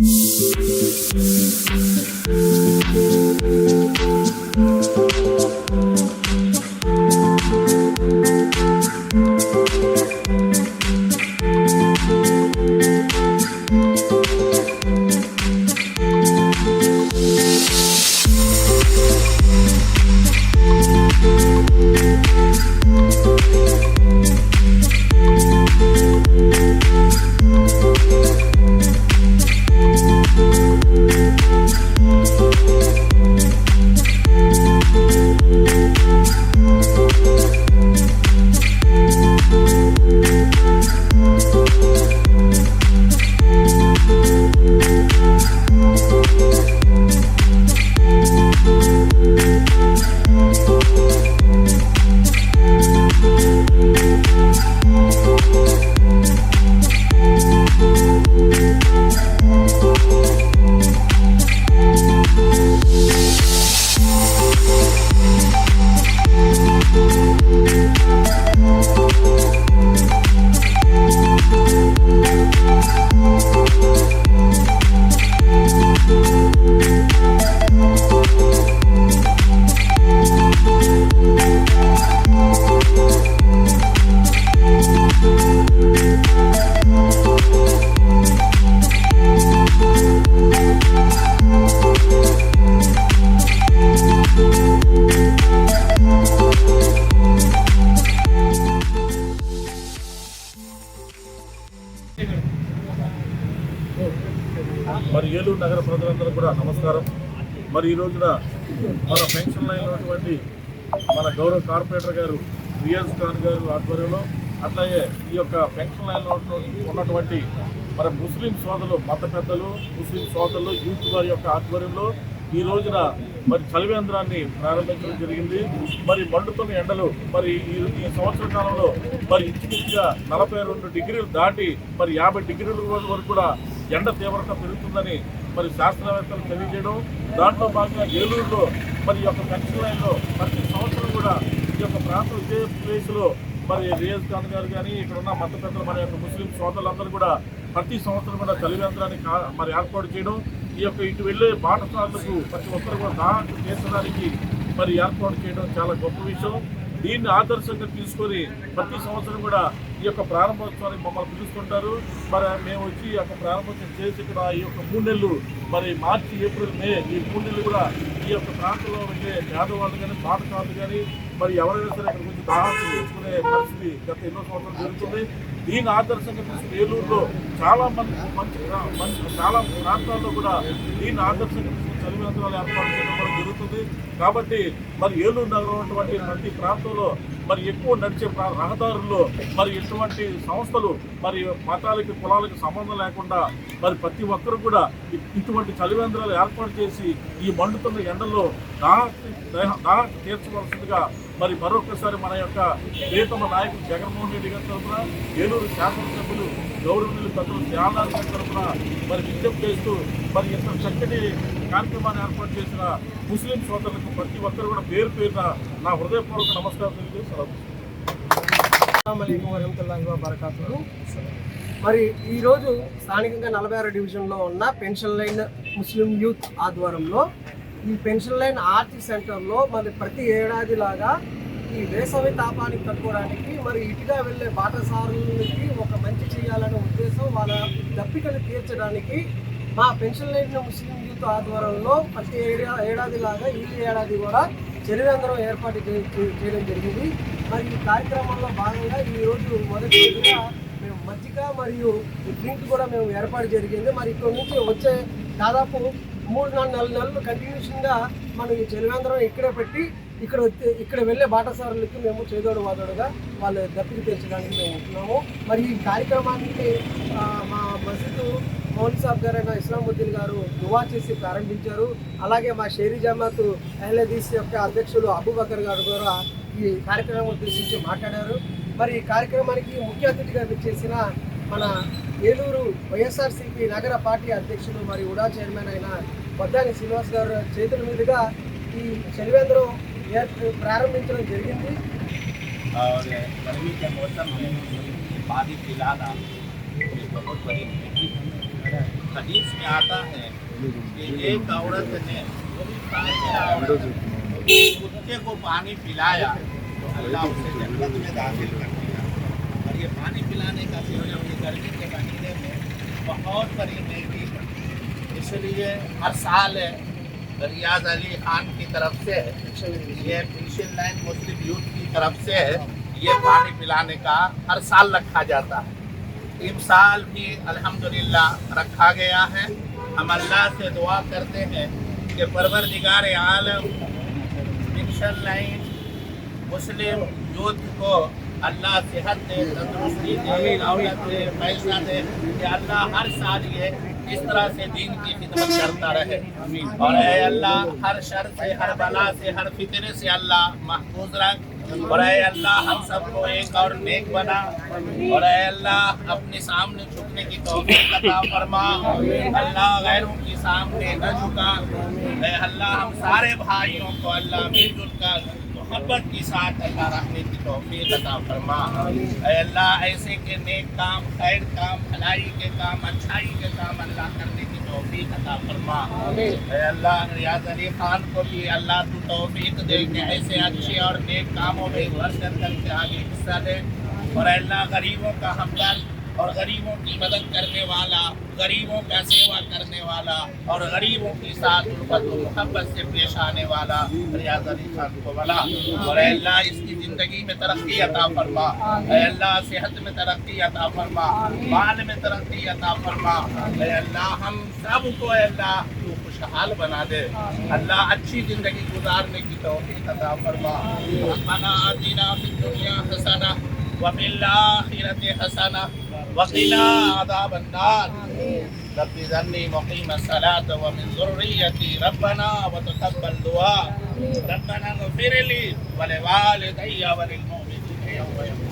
Thank you. మరి ఏలూరు నగర ప్రజలందరూ కూడా నమస్కారం. మరి ఈ రోజున మన పెన్షన్ అయినటువంటి మన గౌరవ కార్పొరేటర్ గారు రియాజ్ ఖాన్ గారు ఆధ్వర్యంలో అట్లాగే ఈ యొక్క పెన్షన్ లైన్లో ఉన్నటువంటి మన ముస్లిం సోదరులు మత పెద్దలు ముస్లిం సోదరులు యూత్ వారి యొక్క ఆధ్వర్యంలో ఈ రోజున మరి చలివేంద్రాన్ని ప్రారంభించడం జరిగింది. మరి మండుతున్న ఎండలు మరి ఈ ఈ సంవత్సర కాలంలో మరి ఇంచుమించుగా నలభై రెండు డిగ్రీలు దాటి మరి యాభై డిగ్రీల వరకు కూడా ఎండ తీవ్రత పెరుగుతుందని మరి శాస్త్రవేత్తలు తెలియజేయడం దాంట్లో భాగంగా ఏలూరులో మరి యొక్క పెన్షన్ లైన్లో ప్రతి సంవత్సరం కూడా ఈ యొక్క ప్రాంతం ఇదే ప్లేస్లో మరి రియాజ్ ఖాన్ గారు కానీ ఇక్కడ ఉన్న మత పెద్దలు మన యొక్క ముస్లిం సోదరులందరూ కూడా ప్రతి సంవత్సరం కూడా చలివేంద్రాన్ని కా- మరి ఏర్పాటు చేయడం ఈ యొక్క ఇటు వెళ్ళే బాటసార్లకు ప్రతి ఒక్కరు కూడా దాహం తీర్చడానికి మరి ఏర్పాటు చేయడం చాలా గొప్ప విషయం. దీన్ని ఆదర్శంగా తీసుకొని ప్రతి సంవత్సరం కూడా ఈ యొక్క ప్రారంభోత్సవానికి మమ్మల్ని పిలుస్తుంటారు. మరి మేము వచ్చి ఈ యొక్క ప్రారంభోత్సవం చేసి ఇక్కడ ఈ యొక్క మూడు నెలలు మరి మార్చి ఏప్రిల్ మే ఈ మూడు నెలలు కూడా ఈ యొక్క ప్రాంతంలో ఉండే పేదవాళ్ళు కానీ పాఠశాలలు కానీ మరి ఎవరైనా సరే ఇక్కడ కొంచెం దాహాలు చేసుకునే పరిస్థితి గత ఎన్నో సంవత్సరాలు జరుగుతుంది. దీని ఆదర్శంగా తీసుకుని ఏలూరులో చాలా మంది మంచి మంచి చాలా ప్రాంతాల్లో కూడా దీని ఆదర్శంగా తీసుకుని ఏర్పాటు చేయడం కూడా జరుగుతుంది. కాబట్టి మరి ఏలూరు నగరం అటువంటి ప్రతి ప్రాంతంలో మరి ఎక్కువ నడిచే ప్రా- రహదారుల్లో మరి ఇటువంటి సంస్థలు మరి మతాలకి కులాలకి సంబంధం లేకుండా మరి ప్రతి ఒక్కరు కూడా ఇటువంటి చలివేంద్రాలు ఏర్పాటు చేసి ఈ మండుతున్న ఎండల్లో దాహ దాహ తీర్చవలసిందిగా మరి మరొకసారి మన యొక్క ప్రియతమ నాయకుడు జగన్మోహన్ రెడ్డి గారి తరఫున ఏలూరు శాసనసభ్యులు గౌరవనీయులు పెద్దలు త్యాగరాజు గారి తరఫున మరి విజ్ఞప్తి చేస్తూ మరి ఇంత చక్కటి కార్యక్రమాన్ని ఏర్పాటు చేసిన ముస్లిం సోదరులకు ప్రతి ఒక్కరు కూడా పేరు పేరున నా హృదయపూర్వక నమస్కారం తెలియజేసి సెలవు మరి ఈరోజు స్థానికంగా నలభై ఆరు డివిజన్లో ఉన్న పెన్షన్ లైన్ ముస్లిం యూత్ ఆధ్వర్యంలో ఈ పెన్షన్ లైన్ ఆర్టీ సెంటర్లో మరి ప్రతి ఏడాది లాగా ఈ వేసవి తాపానికి తట్టుకోవడానికి మరి ఇటుగా వెళ్ళే బాటసారులకి ఒక మంచి చేయాలనే ఉద్దేశం వాళ్ళ దప్పికను తీర్చడానికి మా పెన్షన్ లైన్ ముస్లిం యూత్ ఆధ్వర్యంలో ప్రతి ఏడా ఏడాది లాగా ఈ ఏడాది కూడా చెరువేంద్రం ఏర్పాటు చే- చేయడం జరిగింది. మరి ఈ కార్యక్రమంలో భాగంగా ఈ రోజు మొదటి రోజుగా మేము మజ్జిగ మరియు డ్రింక్ కూడా మేము ఏర్పాటు జరిగింది. మరి ఇక్కడ నుంచి వచ్చే దాదాపు మూడు నాలుగు నెలల నెలలు కంటిన్యూషన్గా మనం ఈ చెరువేంద్రం ఇక్కడే పెట్టి ఇక్కడ ఇక్కడ వెళ్ళే బాటసారులకి మేము చేదోడు వాదోడుగా వాళ్ళు దప్పికి తీర్చడానికి మేము ఉంటున్నాము. మరి ఈ కార్యక్రమానికి మా మసీదు మౌన్ సాబ్ గారైన ఇస్లాముద్దీన్ గారు దువా చేసి ప్రారంభించారు. అలాగే మా షేరీ జమాత్ అహ్లదీస్ యొక్క అధ్యక్షులు అబూబకర్ గారు కూడా ఈ కార్యక్రమం ఉద్దేశించి మాట్లాడారు. మరి ఈ కార్యక్రమానికి ముఖ్య అతిథిగా చేసిన మన ఏలూరు వైఎస్ఆర్సీపీ నగర పార్టీ అధ్యక్షులు మరి ఉడా చైర్మన్ అయిన వద్దాని శ్రీనివాస్ గారు చేతుల మీదుగా ఈ చలివేంద్రం ఏ- ప్రారంభించడం జరిగింది और गर्मी के मौसम में पानी पिलाना ये बहुत बड़ी नेकी है हदीस में आता है कि एक औरत ने ताजिरा औरत कुत्ते को पानी पिलाया तो अल्लाह उसे जन्नत में दाखिल یہ پانی پلانے کا پھر یہ گرمی کے مہینے میں بہت بڑی مہنگی ہے۔ اس لیے ہر سال ہے ریاض علی خان کی طرف سے یہ پیشن لائن مسلم یوتھ کی طرف سے یہ پانی پلانے کا ہر سال رکھا جاتا ہے۔ اس سال بھی الحمدللہ رکھا گیا ہے۔ ہم اللہ سے دعا کرتے ہیں کہ پروردگار عالم پیشن لائن مسلم یوتھ کو اللہ صحت دے تندرستی دے اولاد دے پیسہ دے کہ اللہ ہر سال یہ اس طرح سے دین کی خدمت کرتا رہے۔ اور اے اللہ ہر شر سے ہر بلا سے ہر فطرے سے اللہ محفوظ رکھ۔ اور اے اللہ ہم سب کو ایک اور نیک بنا۔ اور اے اللہ اپنے سامنے جھکنے کی توفیق عطا فرما۔ اللہ غیروں کی سامنے نہ جھکا۔ اے اللہ ہم سارے بھائیوں کو اللہ مل جل کر محبت کے ساتھ اللہ رکھنے کی توفیق عطا فرما اے اللہ ایسے کے نیک کام خیر کام بھلائی کے کام اچھائی کے کام اللہ کرنے کی توفیق عطا فرما۔ اے اللہ ریاض علی خان کو بھی اللہ تو توفیق دے کے ایسے اچھے اور نیک کاموں میں کر کر کے آگے حصہ دے اور اللہ غریبوں کا ہمدرد اور غریبوں کی مدد کرنے والا، غریبوں کا سیوا کرنے والا اور غریبوں کے ساتھ الفت و محبت سے پیش آنے والا ریاض علی خان کو بلا۔ اور اے اللہ، اس کی زندگی میں ترقی عطا فرما۔ اے اللہ، صحت میں ترقی عطا فرما۔ مال میں ترقی عطا فرما۔ اے اللہ، ہم سب کو اے اللہ، تو خوشحال بنا دے۔ اللہ، اچھی زندگی گزارنے کی توفیق عطا فرما۔ ربنا آتینا فی الدنیا حسنہ وفی الآخرت حسنہ وقنا عذاب النار رب ذرني مقيم الصلاة ومن ذريتي ربنا وتقبل دعاء ربنا اغفر لي ولوالدي وللمؤمنين يوم يقوم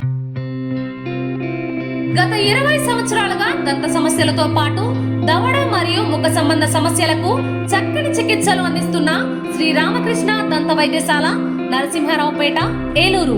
గత ఇరవై సంవత్సరాలుగా దంత సమస్యలతో పాటు దవడ మరియు ముఖ సంబంధ సమస్యలకు చక్కని చికిత్సలు అందిస్తున్న శ్రీ రామకృష్ణ దంత వైద్యశాల నరసింహారావుపేట ఏలూరు